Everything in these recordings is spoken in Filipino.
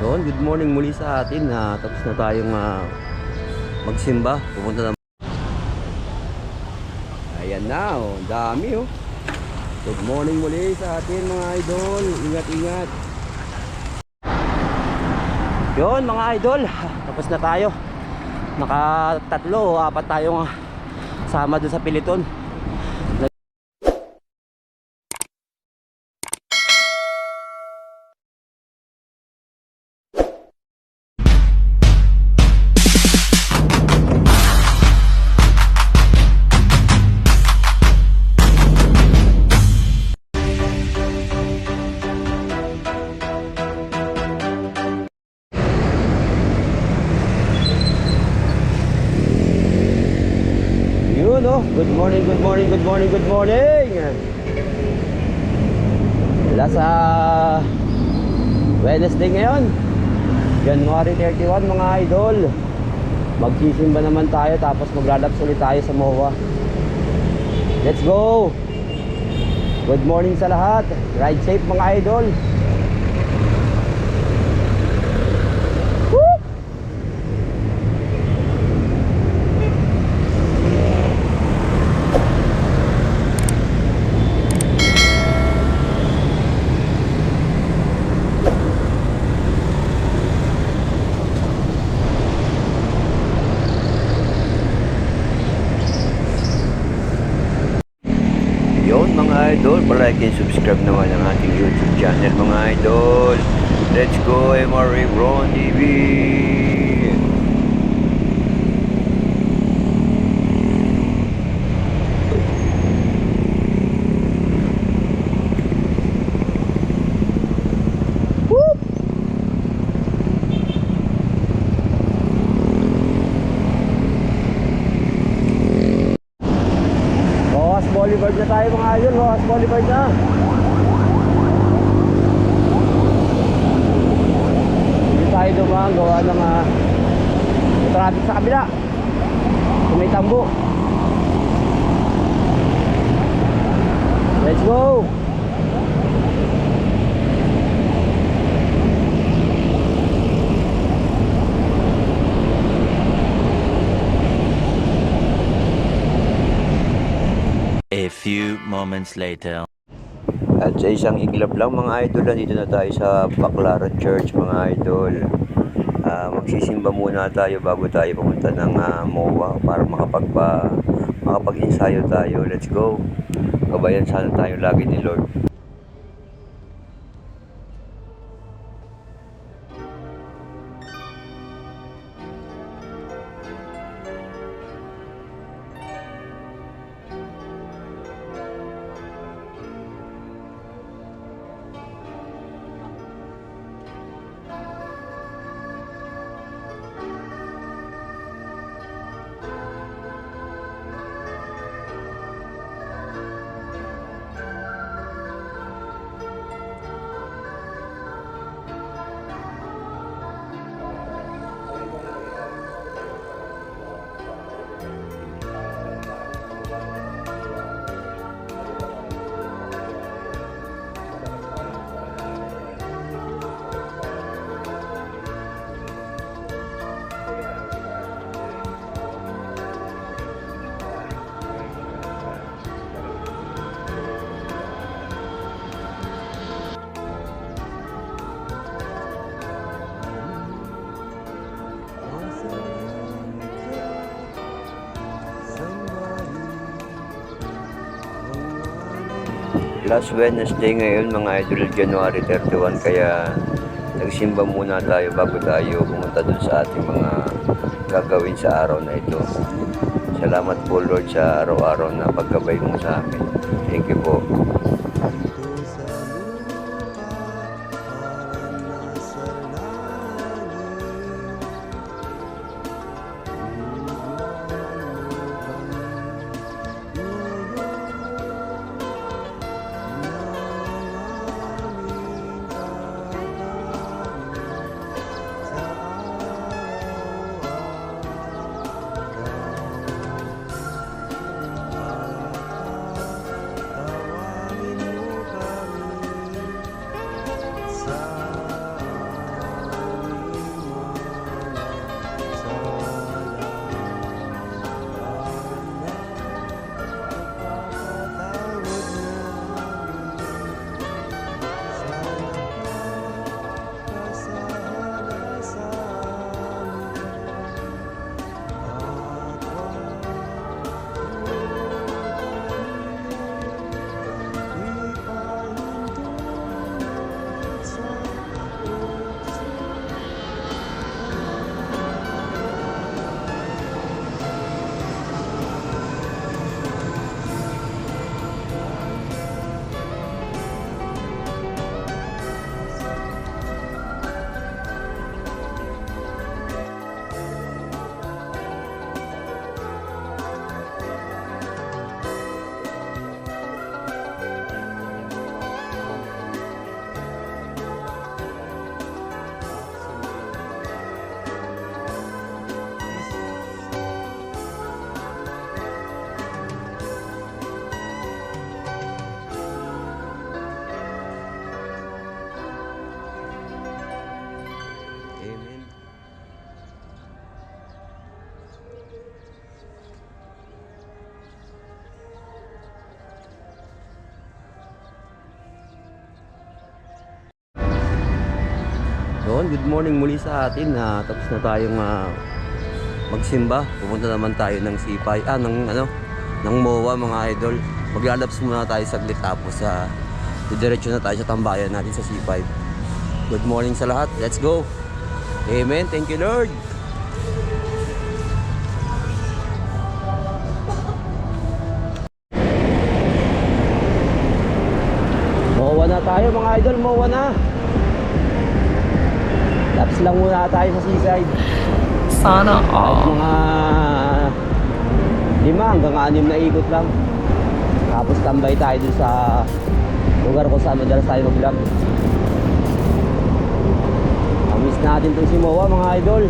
Yun, good morning muli sa atin. ha tapos na tayong ah, magsimba. Pupunta na. Ayan na, oh. Dami oh. Good morning muli sa atin mga idol. Ingat, ingat. Yun mga idol, tapos na tayo. Naka tatlo, o apat tayong ah, sama doon sa Piliton. Good morning, good morning, good morning, good morning. Last ah, Wednesday ngayon. January 31 mga idol. Magsisimba naman tayo tapos maglalaps ulit tayo sa MOA. Let's go! Good morning sa lahat. Ride safe mga idol. Woo! Yun mga palike and subscribe naman ang ating YouTube channel mga idol. Let's go MRA Ron TV! Boulevard na tayo mga idol, Rojas Boulevard na. Hindi tayo dumaan, gawa ng uh, traffic sa kabila. Kung may tambo. Let's go! A few moments later. At sa isang iglap lang mga idol, nandito na tayo sa Baclaran Church mga idol. Ah, magsisimba muna tayo bago tayo pumunta ng ah, MOA para makapagpa makapag-ensayo tayo. Let's go. Gabayan sana tayo lagi ni Lord. Last Wednesday ngayon mga idol January 31 kaya nagsimba muna tayo bago tayo pumunta dun sa ating mga gagawin sa araw na ito. Salamat po Lord sa araw-araw na paggabay mo sa amin. Thank you po. Yun, good morning muli sa atin. na tapos na tayong ah, magsimba. Pupunta naman tayo ng C5, ah, ng ano, ng MOA mga idol. Maglalaps muna tayo saglit tapos sa didiretso na tayo sa tambayan natin sa C5. Good morning sa lahat. Let's go. Amen. Thank you, Lord. MOA na tayo mga idol, MOA na. Laps lang muna tayo sa seaside. Sana all. mga lima hanggang anim na ikot lang. Tapos tambay tayo dun sa lugar kung saan madalas tayo mag-vlog. Miss natin tong si Moa mga idol.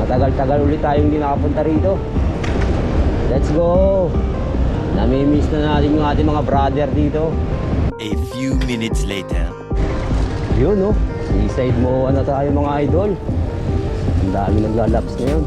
Matagal-tagal ulit tayong hindi nakapunta rito. Let's go! Nami-miss na natin yung ating mga brother dito. A few minutes later. Yun no, seaside mo na tayo mga idol. Ang dami naglalaps ngayon.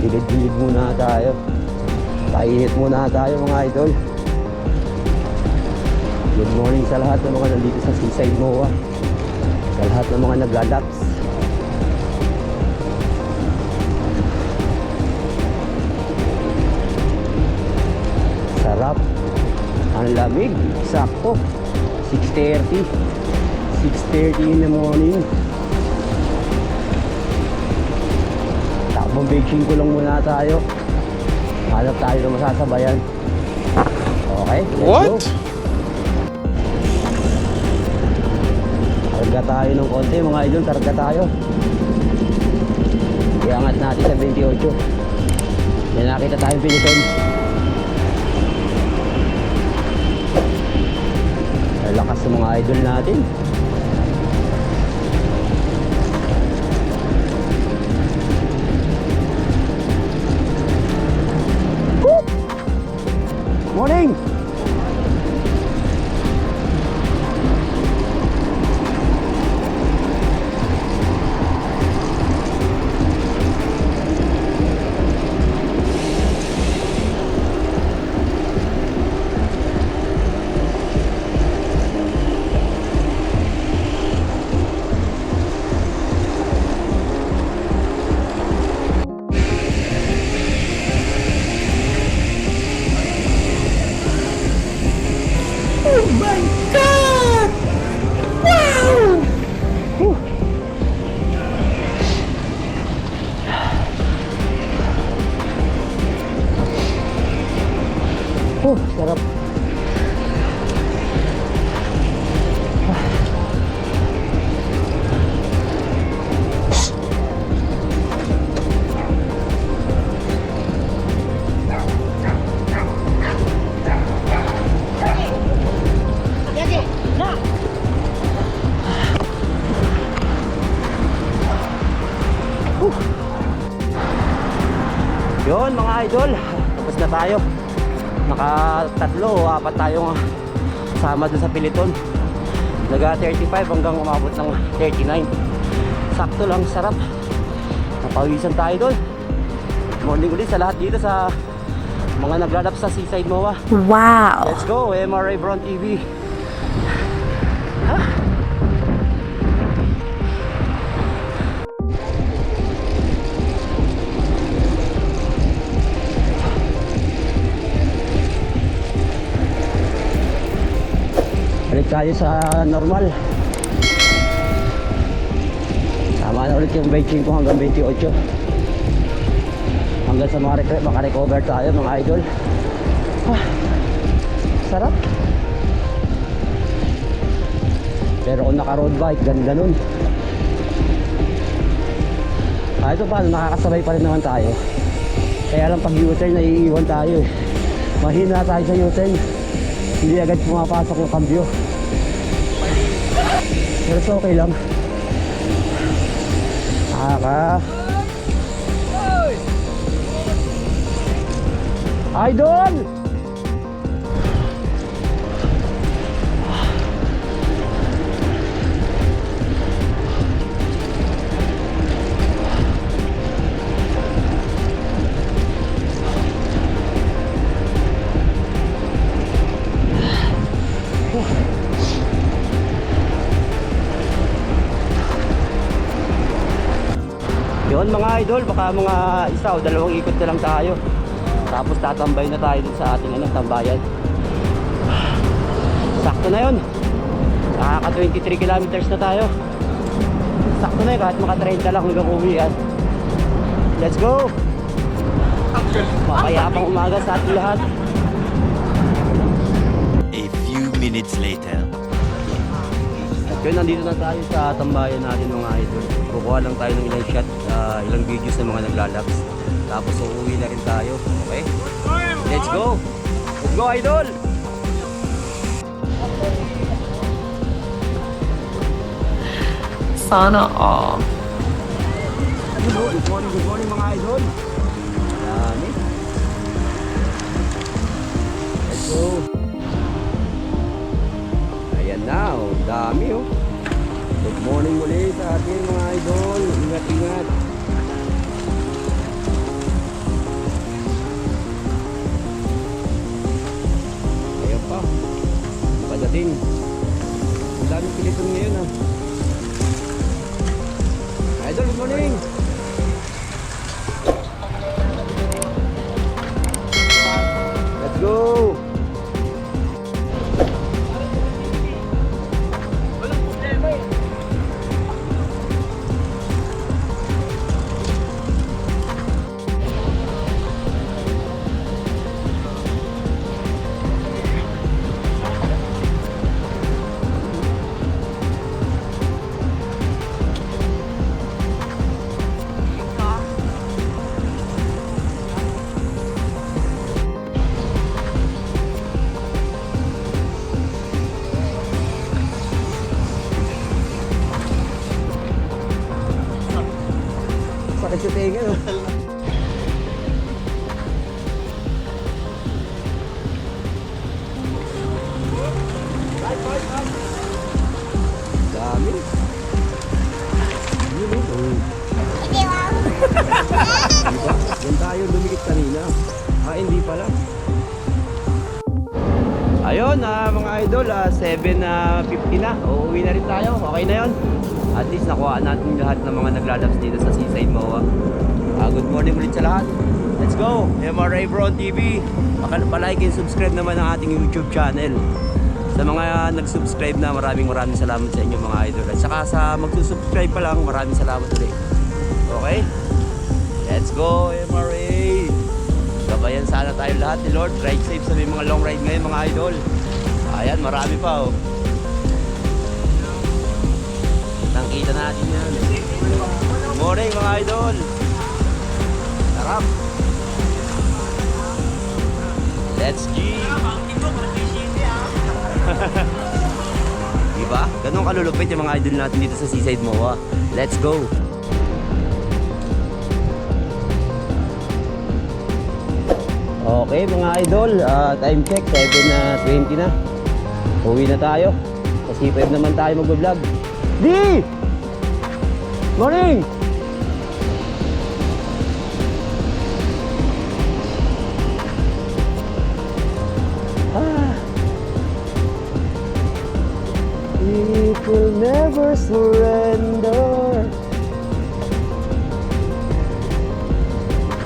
Gilid-gilid muna tayo. Paihit muna tayo mga idol. Good morning sa lahat ng mga nandito sa Seaside MOA sa lahat ng mga naglalaps. Sarap. Ang lamig. Sakto. 6.30. 6.30 in the morning. Takbong baking ko lang muna tayo. Hanap tayo ng masasabayan. Okay, What? go. Karga tayo ng konti mga idol, karga tayo. Iangat natin sa 28. May nakita tayong piliton. Ang lakas ng mga idol natin. Morning! Apat tayong sama doon sa Piliton. Naga 35 hanggang umabot ng 39. Sakto lang, sarap. Napawisan tayo doon. Morning ulit sa lahat dito sa mga naglalap sa Seaside MOA. Wow! Let's go, MRA Bron TV. Tayo sa normal. Tama na ulit yung 25 hanggang 28. Hanggang sa rec- makarecover tayo mga idol. Ah, sarap. Pero kung naka road bike, ganda nun. Kahit pa paano, nakakasabay pa rin naman tayo. Kaya lang pag U-turn, naiiwan tayo eh. Mahina tayo sa U-turn. Hindi agad pumapasok yung kambyo. Pero so okay lang. Nakaka... Idol! Idol, baka mga isa o dalawang ikot na lang tayo. Tapos tatambay na tayo dun sa ating ano, tambayan. Sakto na yun. Nakaka 23 kilometers na tayo. Sakto na yun, kahit maka 30 lang hanggang uwi yan. Let's go! Mapayapang umaga sa ating lahat. A few minutes later. Yun, nandito na tayo sa tambayan natin mga idol. Kukuha lang tayo ng ilang shot, ah, ilang videos ng mga naglalabs. Tapos uuwi na rin tayo. Okay? Let's go! Let's go idol! Sana all. Good morning, good morning mga idol. Morning muli sa ating mga idol. Ingat, ingat. Ayan pa. Padating. Ang daming piliton ngayon ah. Idol, good morning. Sakit sa tenga, no? Dami. Yun, oh. Diba? Yan tayo lumikit kanina. Ah, hindi pala. Ayun, ah, mga idol, ah, 7 na 50 na. Uuwi na rin tayo. Okay na yon. At least nakuha natin lahat ng mga naglalabs dito sa Seaside MOA. Ah, good morning ulit sa lahat. Let's go! MRA Bron TV. Palike and subscribe naman ang ating YouTube channel. Sa mga nag-subscribe na, maraming maraming salamat sa inyo mga idol. At saka sa magsusubscribe pa lang, maraming salamat ulit. Okay? Let's go, MRA! Gabayan sana tayo lahat ni Lord. Ride safe sa mga long ride ngayon mga idol. Ayan, marami pa oh. Nakita natin yan. Morning mga idol. Sarap. Let's G. diba? Ganun kalulupit yung mga idol natin dito sa Seaside MOA. Let's go. Okay mga idol, ah, time check, 7 na 20 na. Uwi na tayo. Kasi 5 naman tayo mag-vlog. Di! Morning! Ah. It will never surrender.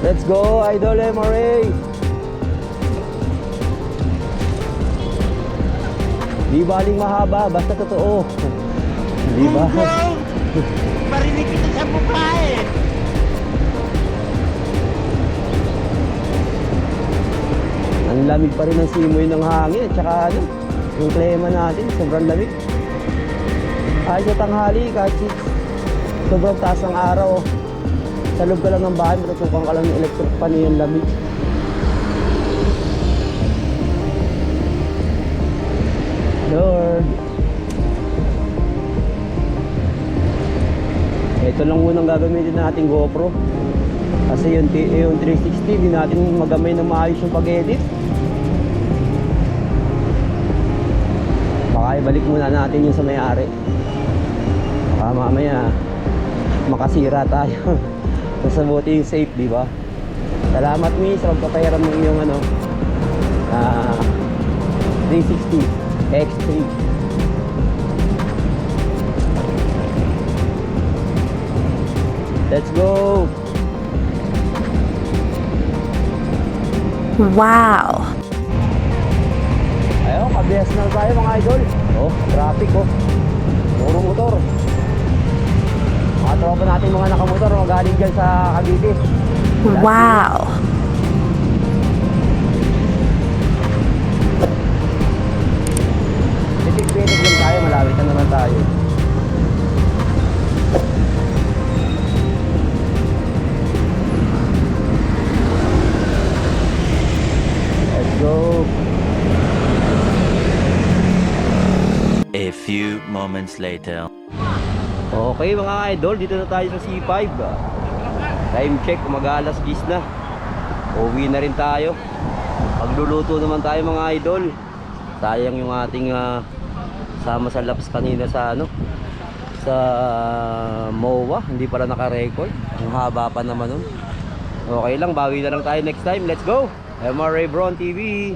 Let's go, Idol MRA! Di baling mahaba, basta totoo. Di ba? Marinig kita sa mukha eh. Ang lamig pa rin ng simoy ng hangin at saka ano, yung klema natin, sobrang lamig. Kahit sa tanghali, kahit sobrang taas ng araw, sa loob ka lang ng bahay, matutukan ka lang ng electric pan yung lamig. Ito lang munang gagamitin natin GoPro. Kasi yung, yung 360, di natin magamay na maayos yung pag-edit. Baka ibalik muna natin yung sa may-ari. Baka mamaya makasira tayo. Mas mabuti yung safe, di ba? Salamat mi sa pagpapayaran mo yung ano, ah 360 X3. Let's go! Wow. Ayun, kabihas na tayo mga idol. Oh, traffic oh. Puro motor. Mga tropa natin mga nakamotor, mga galing dyan sa Cavite. Wow. Moments later. Okay mga idol, dito na tayo sa C5. Time check, mag-alas 10 na. Uwi na rin tayo. Pagluluto naman tayo mga idol. Sayang yung ating ah, sama sa laps kanina sa ano sa MOA, hindi pala naka-record. Ang haba pa naman nun. Okay lang, bawi na lang tayo next time. Let's go! MRA Bron TV.